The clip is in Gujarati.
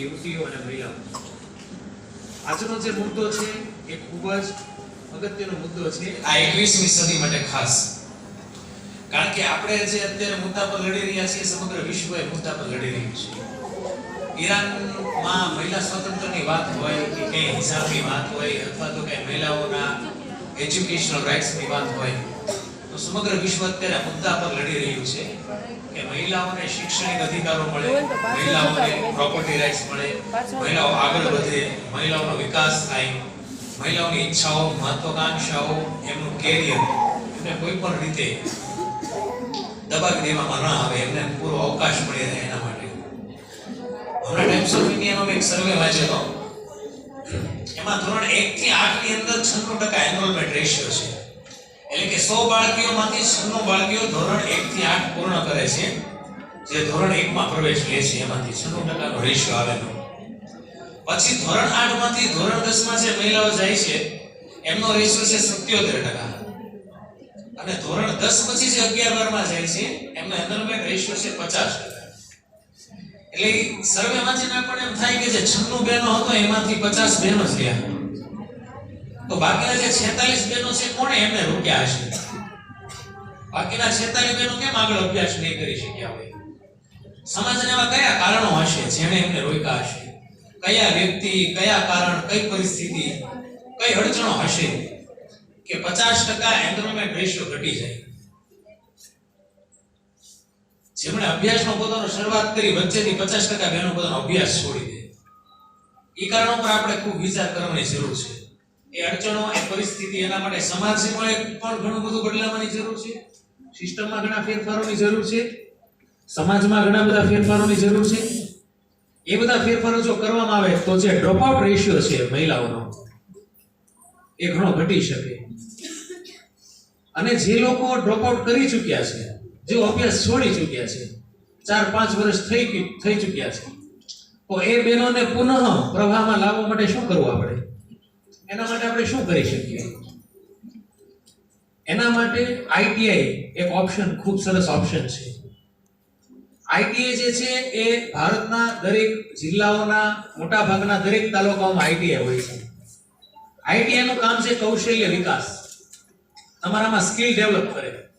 યુવતીઓ મહિલાઓ. આજનો જે મુદ્દો છે એ ખૂબ જ અગત્યનો મુદ્દો છે આ એકવીસમી સદી માટે ખાસ. કારણ કે આપણે જે અત્યારે મુદ્દા પર લડી રહ્યા છીએ, સમગ્ર વિશ્વ એ મુદ્દા પર લડી રહ્યું છે. ઈરાનમાં મહિલા સ્વતંત્રની વાત હોય કે કઈ હિજાબની વાત હોય, અથવા તો કઈ મહિલાઓના એજ્યુકેશનલ રાઇટ્સની વાત હોય. તો સમગ્ર વિશ્વ અત્યારે આ મુદ્દા પર લડી રહ્યું છે કે મહિલાઓને શૈક્ષણિક અધિકારો મળે મહિલાઓને પ્રોપર્ટી રાઇટ્સ મળે મહિલાઓ આગળ વધે મહિલાઓનો વિકાસ થાય. મહિલાઓની ઈચ્છાઓ મહત્વાકાંક્ષાઓ એમનું કેરિયર એમને કોઈ પણ રીતે દબાવી દેવામાં ન આવે એમને પૂરો અવકાશ મળી રહે એના માટે. હમણાં ટાઈમ્સ ઓફ ઇન્ડિયાનો એક સર્વે હતો એમાં ધોરણ 1 થી 8 ની અંદર 96% એનરોલમેન્ટ રેશિયો છે. એટલે કે 100 બાળકીઓમાંથી 96 બાળકીઓ ધોરણ 1 થી 8 પૂર્ણ કરે છે. જે ધોરણ 1 માં પ્રવેશ લે છે, એમાંથી 96% નો રેશિયો આવેલો પછી ધોરણ 8 માંથી ધોરણ 10 માં જે મહિલાઓ જાય છે, એમનો રેશિયો છે 77% અને ધોરણ 10 પછી જે 11 બારમાં જાય છે, એમનો એનરોલમેન્ટ રેશિયો છે 50% એટલે સર્વે વાંચીને આપણને એમ થાય કે જે 96 બહેનો હતો એમાંથી 50 બહેનો જ તો બાકીના જે 46 બહેનો છે કોણે એમને રોક્યા હશે? બાકીના 46 બહેનો કેમ આગળ અભ્યાસ નહીં કરી શક્યા હોય? સમાજના એવા કયા કારણો હશે જેણે એમને રોક્યા હશે? કયા વ્યક્તિ, કયા કારણ, કઈ પરિસ્થિતિ, કઈ અડચણો હશે કે 50% એનરોલમેન્ટ રેશિયો ઘટી જાય? જેમણે અભ્યાસનો પોતાનો શરૂઆત કરી, વચ્ચેથી 50% બહેનો પોતાનો અભ્યાસ છોડી દે. એ કારણો પર આપણે ખૂબ વિચાર કરવાની જરૂર છે. એ અડચણો, એ પરિસ્થિતિ એના માટે સમાજમાં પણ ઘણું બધું બદલાવાની જરૂર છે. સિસ્ટમમાં ઘણા ફેરફારોની જરૂર છે. સમાજમાં ઘણા બધા ફેરફારોની જરૂર છે. એ બધા ફેરફારો જો કરવામાં આવે તો જે ડ્રોપ આઉટ રેશિયો છે મહિલાઓનો, એ ઘણો ઘટી શકે. અને જે લોકો ડ્રોપ આઉટ કરી ચૂક્યા છે જેઓ અભ્યાસ છોડી ચૂક્યા છે, ચાર પાંચ વર્ષ થઈ થઈ ચૂક્યા છે, તો એ બહેનોને પુનઃ પ્રવાહમાં લાવવા માટે શું કરવું આપણે? એના માટે આપણે શું કરી શકીએ? એના માટે આઈટીઆઈ એક ઓપ્શન ખૂબ સરસ ઓપ્શન છે. આઈટીઆઈ જે છે, એ ભારતના દરેક જિલ્લાઓના મોટા ભાગના દરેક તાલુકાઓમાં આઈટીઆઈ હોય છે. આઈટીઆઈનું કામ છે કૌશલ્ય વિકાસ. તમારામાં સ્કિલ ડેવલપ કરે.